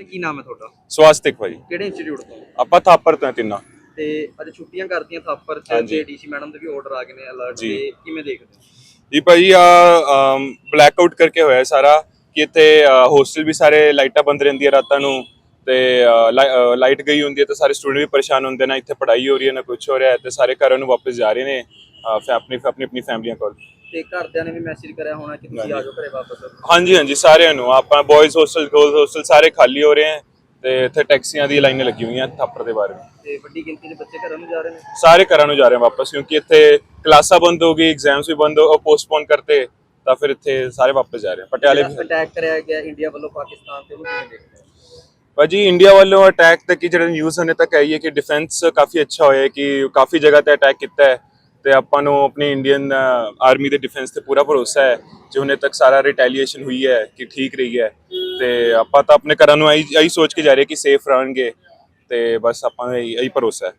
ਕੀ ਨਾਮ ਹੈ ਤੁਹਾਡਾ? ਸਵਾਸਤਿਕ ਭਾਈ। ਕਿਹੜੇ ਇੰਸਟੀਚਿਊਟ ਤੋਂ? ਆਪਾਂ ਥਾਪਰ ਤੋਂ ਹਾਂ ਤਿੰਨਾਂ। ਤੇ ਅੱਜ ਛੁੱਟੀਆਂ ਕਰਤੀਆਂ ਥਾਪਰ ਚ ਹਾਂਜੀ। ਤੇ ਡੀਸੀ ਮੈਡਮ ਦੇ ਵੀ ਆਰਡਰ ਆ ਗਏ ਨੇ ਅਲਰਟ ਜੀ। ਤੇ ਕਿਵੇਂ ਦੇਖਦੇ ਹੋ? ਜੀ ਭਾਈ ਆ ਬਲੈਕਆਊਟ ਕਰਕੇ ਹੋਇਆ ਹੈ ਸਾਰਾ ਕਿ ਇੱਥੇ ਹੋਸਟਲ ਵੀ ਸਾਰੇ ਲਾਈਟਾਂ ਬੰਦ ਰਹਿੰਦੀਆਂ ਰਾਤਾਂ ਨੂੰ ਤੇ ਲਾਈਟ ਗਈ ਹੁੰਦੀ ਹੈ ਤੇ ਸਾਰੇ ਸਟੂਡੈਂਟ ਵੀ ਪਰੇਸ਼ਾਨ ਹੁੰਦੇ ਨੇ ਇੱਥੇ ਪੜ੍ਹਾਈ ਹੋ ਰਹੀ ਹੈ ਨਾ ਕੁਝ ਹੋ ਰਿਹਾ ਹੈ ਤੇ ਸਾਰੇ ਘਰਾਂ ਨੂੰ ਵਾਪਸ ਜਾ ਰਹੇ ਨੇ ਅਹ, ਫੈ- ਆਪਣੀ ਆਪਣੀ ਆਪਣੀ ਫੈਮਲੀਆਂ ਕੋਲ। ਤੇ ਘਰਦਿਆਂ ਨੇ ਵੀ ਮੈਸੇਜ ਕਰਿਆ ਹੋਣਾ ਕਿ ਤੁਸੀਂ। ਆ ਜਾਓ ਘਰੇ ਵਾਪਸ। ਹਾਂਜੀ ਹਾਂਜੀ ਸਾਰਿਆਂ ਨੂੰ। ਆਪਾਂ ਬॉयਜ਼ ਹੋਸਟਲ ਗਰਲਜ਼ ਹੋਸਟਲ ਸਾਰੇ ਖਾਲੀ ਹੋ ਰਹੇ ਹਨ ਤੇ ਇੱਥੇ ਟੈਕਸੀਆਂ ਦੀ ਲਾਈਨਾਂ ਲੱਗੀ ਹੋਈਆਂ ਥਾਪਰ ਦੇ ਬਾਰੇ ਤੇ ਵੱਡੀ ਗਿਣਤੀ ਦੇ ਬੱਚੇ ਘਰਾਂ ਨੂੰ ਜਾ ਰਹੇ ਨੇ? ਸਾਰੇ ਘਰਾਂ ਨੂੰ ਜਾ ਰਹੇ ਵਾਪਸ ਕਿਉਂਕਿ ਇੱਥੇ ਕਲਾਸਾਂ ਬੰਦ ਹੋ ਗਈ ਐਗਜ਼ਾਮਸ ਵੀ ਬੰਦ ਹੋ ਪੋਸਟਪੋਨ ਕਰਤੇ ਤਾਂ ਫਿਰ ਇੱਥੇ ਸਾਰੇ ਵਾਪਸ ਜਾ ਰਹੇ ਹਨ ਪਟਿਆਲੇ ਵੀ ਅਟੈਕ ਕਰਿਆ ਗਿਆ ਇੰਡੀਆ ਵੱਲੋਂ ਪਾਕਿਸਤਾਨ ਤੇ ਉਹਨੂੰ ਕਿਵੇਂ ਦੇਖਦੇ ਭਾਜੀ ਇੰਡੀਆ ਵੱਲੋਂ ਅਟੈਕ ਤੱਕ ਕੀ ਜਿਹੜਾ ਨਿਊਜ਼ ਹਨੇ ਤੱਕ ਆਈ ਹੈ ਕਿ ਡਿਫੈਂਸ ਕਾਫੀ ਅੱਛਾ ਹੋਇਆ ਕਿ ਕਾਫੀ ਜਗ੍ਹਾ ਤੇ ਅਟੈਕ ਕੀਤਾ ਹੈ। ਤੇ ਆਪਾਂ ਨੂੰ ਆਪਣੀ ਇੰਡੀਅਨ ਆਰਮੀ ਦੇ ਡਿਫੈਂਸ ਤੇ ਪੂਰਾ ਭਰੋਸਾ ਹੈ ਜੋ ਹੁਣੇ ਤੱਕ ਸਾਰਾ ਰਿਟੈਲੀਏਸ਼ਨ ਹੋਈ ਹੈ ਕਿ ਠੀਕ ਰਹੀ ਹੈ। ਤੇ ਆਪਾਂ ਤਾਂ ਆਪਣੇ ਘਰਾਂ ਨੂੰ ਆਈ ਆਈ ਸੋਚ ਕੇ ਜਾ ਰਹੇ ਕਿ ਸੇਫ ਰਹਿਣਗੇ। ਤੇ ਬਸ ਆਪਾਂ ਨੂੰ ਇਹੀ ਭਰੋਸਾ ਹੈ।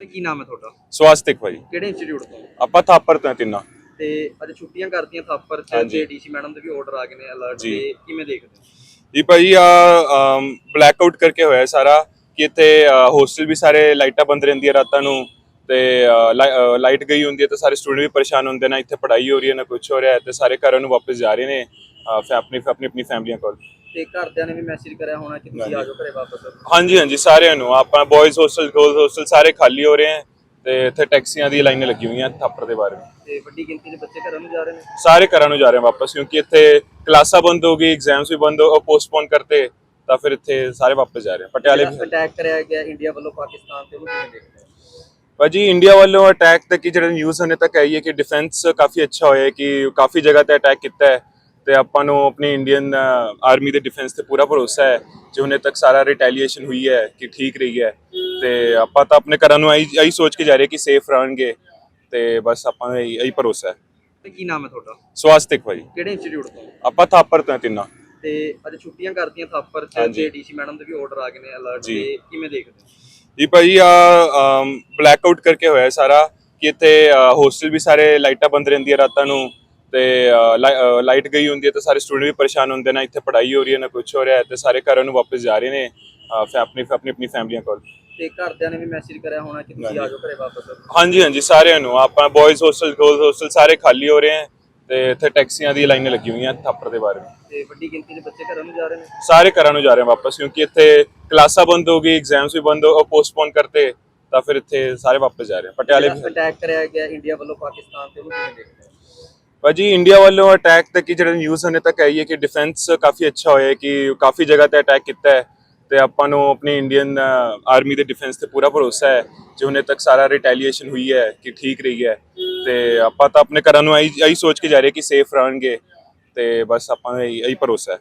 ਤੇ ਕੀ ਨਾਮ ਹੈ ਤੁਹਾਡਾ? ਸਵਾਸਤਿਕ ਭਾਜੀ ਕਿਹੜੇ ਇੰਸਟੀਚਿਊਟ ਤੋਂ? ਆਪਾਂ ਥਾਪਰ ਤੋਂ ਹਾਂ ਤਿੰਨਾਂ। ਤੇ ਅੱਜ ਛੁੱਟੀਆਂ ਕਰਤੀਆਂ ਥਾਪਰ ਚ ਹਾਂਜੀ। ਤੇ ਡੀਸੀ ਮੈਡਮ ਦੇ ਵੀ ਆਰਡਰ ਆ ਗਏ ਨੇ ਅਲਰਟ ਜੀ। ਤੇ ਕਿਵੇਂ ਦੇਖਦੇ ਹੋ? ਜੀ ਭਾਈ ਆ ਬਲੈਕਆਊਟ ਕਰਕੇ ਹੋਇਆ ਹੈ ਸਾਰਾ ਕਿ ਇੱਥੇ ਹੋਸਟਲ ਵੀ ਸਾਰੇ ਲਾਈਟਾਂ ਬੰਦ ਰਹਿੰਦੀਆਂ ਰਾਤਾਂ ਨੂੰ। ਤੇ ਲਾਈਟ ਗਈ ਹੁੰਦੀ ਹੈ ਤੇ ਸਾਰੇ ਸਟੂਡੈਂਟ ਵੀ ਪਰੇਸ਼ਾਨ ਹੁੰਦੇ ਨੇ ਇੱਥੇ ਪੜ੍ਹਾਈ ਹੋ ਰਹੀ ਹੈ ਨਾ ਕੁਝ ਹੋ ਰਿਹਾ ਹੈ ਤੇ ਸਾਰੇ ਘਰਾਂ ਨੂੰ ਵਾਪਸ ਜਾ ਰਹੇ ਨੇ ਆਪਣੀ ਆਪਣੀ ਆਪਣੀ ਫੈਮਲੀਆਂ ਕੋਲ। ਤੇ ਘਰਦਿਆਂ ਨੇ ਵੀ ਮੈਸੇਜ ਕਰਿਆ ਹੋਣਾ ਕਿ ਤੁਸੀਂ। ਆ ਜਾਓ ਘਰੇ ਵਾਪਸ। ਹਾਂਜੀ ਹਾਂਜੀ ਸਾਰਿਆਂ ਨੂੰ ਆਪਾਂ ਬॉयਜ਼ ਹੋਸਟਲ ਗਰਲਜ਼ ਹੋਸਟਲ ਸਾਰੇ ਖਾਲੀ ਹੋ ਰਹੇ ਹਨ ਤੇ ਇੱਥੇ ਟੈਕਸੀਆਂ ਦੀ ਲਾਈਨਾਂ ਲੱਗੀ ਹੋਈਆਂ ਥਾਪਰ ਦੇ ਬਾਰੇ ਤੇ ਵੱਡੀ ਗਿਣਤੀ ਦੇ ਬੱਚੇ ਘਰਾਂ ਨੂੰ ਜਾ ਰਹੇ ਨੇ? ਸਾਰੇ ਘਰਾਂ ਨੂੰ ਜਾ ਰਹੇ ਵਾਪਸ ਕਿਉਂਕਿ ਇੱਥੇ ਕਲਾਸਾਂ ਬੰਦ ਹੋ ਗਈ ਐਗਜ਼ਾਮਸ ਵੀ ਬੰਦ ਹੋ ਪੋਸਟਪੋਨ ਕਰਤੇ ਤਾਂ ਫਿਰ ਇੱਥੇ ਸਾਰੇ ਵਾਪਸ ਜਾ ਰਹੇ ਪਟਿਆਲੇ ਵੀ ਅਟੈਕ ਕਰਿਆ ਗਿਆ ਇੰਡੀਆ ਵੱਲੋਂ ਪਾਕਿਸਤਾਨ ਤੇ ਉਹਨੂੰ ਕਿਵੇਂ ਦੇਖਦੇ ਹੋ? ਭਾਜੀ ਇੰਡੀਆ ਵੱਲੋਂ ਅਟੈਕ ਤੱਕ ਕੀ ਜਿਹੜਾ ਨਿਊਜ਼ ਹਨੇ ਤੱਕ ਆਈ ਹੈ ਕਿ ਡਿਫੈਂਸ ਕਾਫੀ ਅੱਛਾ ਹੋਇਆ ਹੈ ਕਿ ਕਾਫੀ ਜਗ੍ਹਾ ਤੇ ਅਟੈਕ ਕੀਤਾ ਹੈ ਤੇ ਆਪਾਂ ਨੂੰ ਆਪਣੀ ਇੰਡੀਅਨ ਆਰਮੀ ਦੇ ਡਿਫੈਂਸ ਤੇ ਪੂਰਾ ਭਰੋਸਾ ਹੈ ਜੋ ਹੁਣੇ ਤੱਕ ਸਾਰਾ ਰਿਟੈਲੀਏਸ਼ਨ ਹੋਈ ਹੈ ਕਿ ਠੀਕ ਰਹੀ ਹੈ ਤੇ ਆਪਾਂ ਤਾਂ ਆਪਣੇ ਘਰਾਂ ਨੂੰ ਆਈ ਆਈ ਸੋਚ ਕੇ ਜਾ ਰਹੇ ਕਿ ਸੇਫ ਰਹਿਣਗੇ ਤੇ ਬਸ ਆਪਾਂ ਨੂੰ ਇਹੀ ਭਰੋਸਾ ਹੈ। ਤੇ ਕੀ ਨਾਮ ਹੈ ਤੁਹਾਡਾ? ਸਵਾਸਤਿਕ ਭਾਜੀ। ਕਿਹੜੇ ਇੰਸਟੀਚਿਊਟ ਤੋਂ? ਆਪਾਂ ਥਾਪਰ ਤੋਂ ਹਾਂ ਤਿੰਨਾਂ। ਤੇ ਅੱਜ ਛੁੱਟੀਆਂ ਕਰਤੀਆਂ ਥਾਪਰ ਚ ਹਾਂਜੀ। ਤੇ ਡੀਸੀ ਮੈਡਮ ਦੇ ਵੀ ਆਰਡਰ ਆ ਗਏ ਨੇ ਅਲਰਟ ਜੀ। ਤੇ ਕਿਵੇਂ ਦੇਖਦੇ ਹੋ? ਜੀ ਭਾਜੀ ਆ ਬਲੈਕਆਊਟ ਕਰਕੇ ਹੋਇਆ ਸਾਰਾ ਕਿ ਇੱਥੇ ਹੋਸਟਲ ਵੀ ਸਾਰੇ ਲਾਈਟਾਂ ਬੰਦ ਰਹਿੰਦੀਆਂ ਰਾਤਾਂ ਨੂੰ ਤੇ ਲਾਈਟ ਗਈ ਹੁੰਦੀ ਹੈ ਤੇ ਸਾਰੇ ਸਟੂਡੈਂਟ ਵੀ ਪਰੇਸ਼ਾਨ ਹੁੰਦੇ ਨੇ ਇੱਥੇ ਪੜ੍ਹਾਈ ਹੋ ਰਹੀ ਹੈ ਨਾ ਕੁਝ ਹੋ ਰਿਹਾ ਹੈ ਤੇ ਸਾਰੇ ਘਰਾਂ ਨੂੰ ਵਾਪਸ ਜਾ ਰਹੇ ਨੇ ਆਪਣੀ ਆਪਣੀ ਆਪਣੀ ਫੈਮਲੀਆਂ ਕੋਲ। ਤੇ ਘਰਦਿਆਂ ਨੇ ਵੀ ਮੈਸੇਜ ਕਰਿਆ ਹੋਣਾ ਕਿ ਤੁਸੀਂ ਆ ਜਾਓ ਘਰੇ ਵਾਪਸ। ਹਾਂਜੀ ਹਾਂਜੀ ਸਾਰਿਆਂ ਨੂੰ ਆਪਾਂ ਬॉयਜ਼ ਹੋਸਟਲ ਗਰਲਜ਼ ਹੋਸਟਲ ਸਾਰੇ ਖਾਲੀ ਹੋ ਰਹੇ ਹਨ ਤੇ ਇੱਥੇ ਟੈਕਸੀਆਂ ਦੀ ਲਾਈਨਾਂ ਲੱਗੀ ਹੋਈਆਂ ਥਾਪਰ ਦੇ ਬਾਰੇ। ਤੇ ਵੱਡੀ ਗਿਣਤੀ ਦੇ ਬੱਚੇ ਘਰਾਂ ਨੂੰ ਜਾ ਰਹੇ ਨੇ? ਸਾਰੇ ਘਰਾਂ ਨੂੰ ਜਾ ਰਹੇ ਹਨ ਵਾਪਸ ਕਿਉਂਕਿ ਇੱਥੇ ਕਲਾਸਾਂ ਬੰਦ ਹੋ ਗਈ ਐਗਜ਼ਾਮਸ ਵੀ ਬੰਦ ਹੋ ਪੋਸਟਪੋਨ ਕਰਤੇ ਤਾਂ ਫਿਰ ਇੱਥੇ ਸਾਰੇ ਵਾਪਸ ਜਾ ਰਹੇ ਹਨ ਪਟਿਆਲੇ ਵੀ ਅਟੈਕ ਕਰਿਆ ਗਿਆ ਇੰਡੀਆ ਵੱਲੋਂ ਪਾਕਿਸਤਾਨ ਤੇ ਉਹਨੂੰ ਕਿਵੇਂ ਦੇਖਦੇ ਭਾਜੀ ਇੰਡੀਆ ਵੱਲੋਂ ਅਟੈਕ ਤੱਕ ਕੀ ਜਿਹੜਾ ਨਿਊਜ਼ ਹਨੇ ਤੱਕ ਆਈ ਹੈ ਕਿ ਡਿਫੈਂਸ ਕਾਫੀ ਅੱਛਾ ਹੋਇਆ ਹੈ ਕਿ ਕਾਫੀ ਜਗ੍ਹਾ ਤੇ ਅਟੈਕ ਕੀਤਾ ਹੈ ਤੇ ਆਪਾਂ ਨੂੰ ਆਪਣੀ ਇੰਡੀਅਨ ਆਰਮੀ ਦੇ ਡਿਫੈਂਸ ਤੇ ਪੂਰਾ ਭਰੋਸਾ ਹੈ ਜੋ ਹੁਣੇ ਤੱਕ ਸਾਰਾ ਰਿਟੈਲੀਏਸ਼ਨ ਹੋਈ ਹੈ ਕਿ ਠੀਕ ਰਹੀ ਹੈ। ਤੇ ਆਪਾਂ ਤਾਂ ਆਪਣੇ ਘਰਾਂ ਨੂੰ ਆਈ ਆਈ ਸੋਚ ਕੇ ਜਾ ਰਹੇ ਕਿ ਸੇਫ ਰਹਿਣਗੇ ਤੇ ਬਸ ਆਪਾਂ ਨੂੰ ਇਹੀ ਇਹੀ ਭਰੋਸਾ ਹੈ।